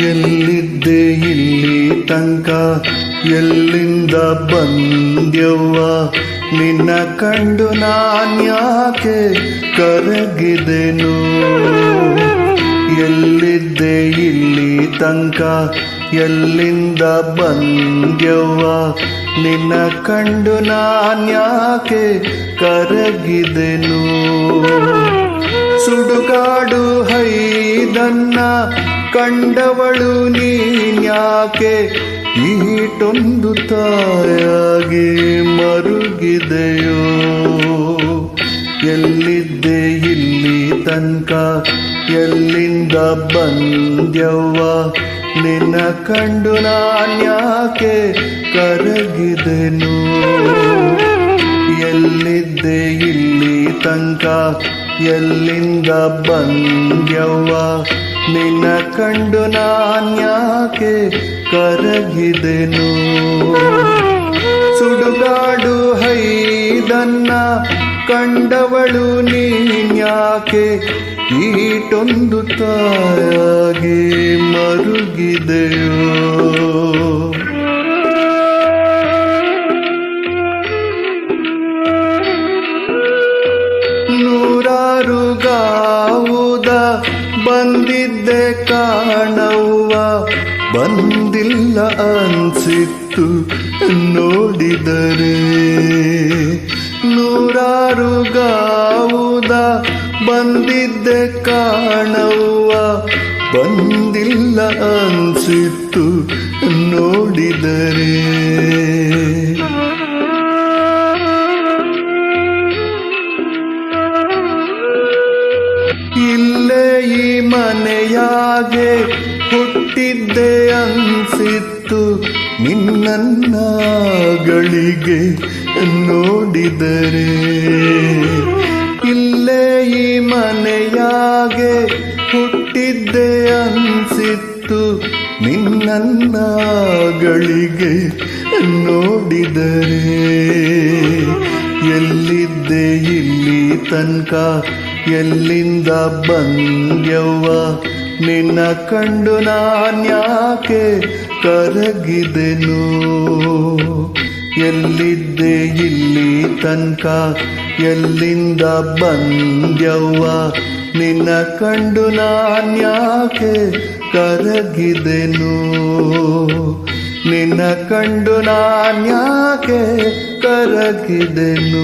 ಎಲ್ಲಿದ್ದೆ ಇಲ್ಲಿ ತನಕ? ಎಲ್ಲಿಂದ ಬಂದ್ಯವ್ವ? ನಿನ್ನ ಕಂಡು ನಾನ್ಯಾಕೆ ಕರಗಿದೆನು? ಎಲ್ಲಿದ್ದೆ ಇಲ್ಲಿ ತನಕ? ಎಲ್ಲಿಂದ ಬಂದ್ಯವ್ವ? ನಿನ್ನ ಕಂಡು ನಾನ್ಯಾಕೆ ಕರಗಿದೆನು? ಸುಡುಗಾಡು ಹೈದನ್ನ ಕಂಡವಳು ನೀನ್ಯಾಕೆ ಈಟೊಂದು ತಾಯಾಗಿ ಮರುಗಿದೆಯೋ? ಎಲ್ಲಿದ್ದೆ ಇಲ್ಲಿ ತನಕ? ಎಲ್ಲಿಂದ ಬಂದ್ಯವ್ವ? ನಿನ್ನ ಕಂಡು ನಾನ್ಯಾಕೆ ಕರಗಿದೆನು? ಎಲ್ಲಿದ್ದೆ ಇಲ್ಲಿ ತನಕ? ಎಲ್ಲಿಂದ ಬಂದ್ಯವ್ವ? ನಿನ್ನ ಕಂಡು ನಾನ್ಯಾಕೆ ಕರಗಿದೆನು? ಸುಡುಗಾಡು ಹೈದನ್ನ ಕಂಡವಳು ನೀನ್ಯಾಕೆ ಈಟೊಂದು ತಾಯಾಗಿ ಮರುಗಿದೆಯೋ? ಬಂದಿದ್ದೆ ಕಾಣವ್ವ. ಬಂದಿಲ್ಲ ಅನ್ಸಿತ್ತು ನೋಡಿದರೆ. ನೂರಾರು ಗಾವುದ ಬಂದಿದ್ದೆ ಕಾಣವ್ವ. ಬಂದಿಲ್ಲ ಅನ್ಸಿತ್ತು ನೋಡಿದರೆ. ಮನೆಯಾಗೆ ಹುಟ್ಟಿದ್ದೆ ಅನ್ಸಿತ್ತು. ಗಳಿಗೆ ನೋಡಿದರೆ. ಇಲ್ಲೇ ಈ ಮನೆಯಾಗೆ ಹುಟ್ಟಿದ್ದೆ ಅನ್ಸಿತ್ತು. ಗಳಿಗೆ ನೋಡಿದರೆ. ಎಲ್ಲಿದ್ದೆ ಇಲ್ಲಿ ತನಕ? ಎಲ್ಲಿಂದ ಬಂದ್ಯವ್ವ ನಿನ್ನ ಕಂಡು ನಾನ್ಯಾಕೆ ಕರಗಿದೆನು? ಎಲ್ಲಿದ್ದೆ ಇಲ್ಲಿ ತನಕ? ಎಲ್ಲಿಂದ ಬಂದ್ಯವ್ವ? ನಿನ್ನ ಕಂಡು ನಾನ್ಯಾಕೆ ಕರಗಿದೆನು? ನಿನ್ನ ಕಂಡು ನಾನ್ಯಾಕೆ ಕರಗಿದೆನು?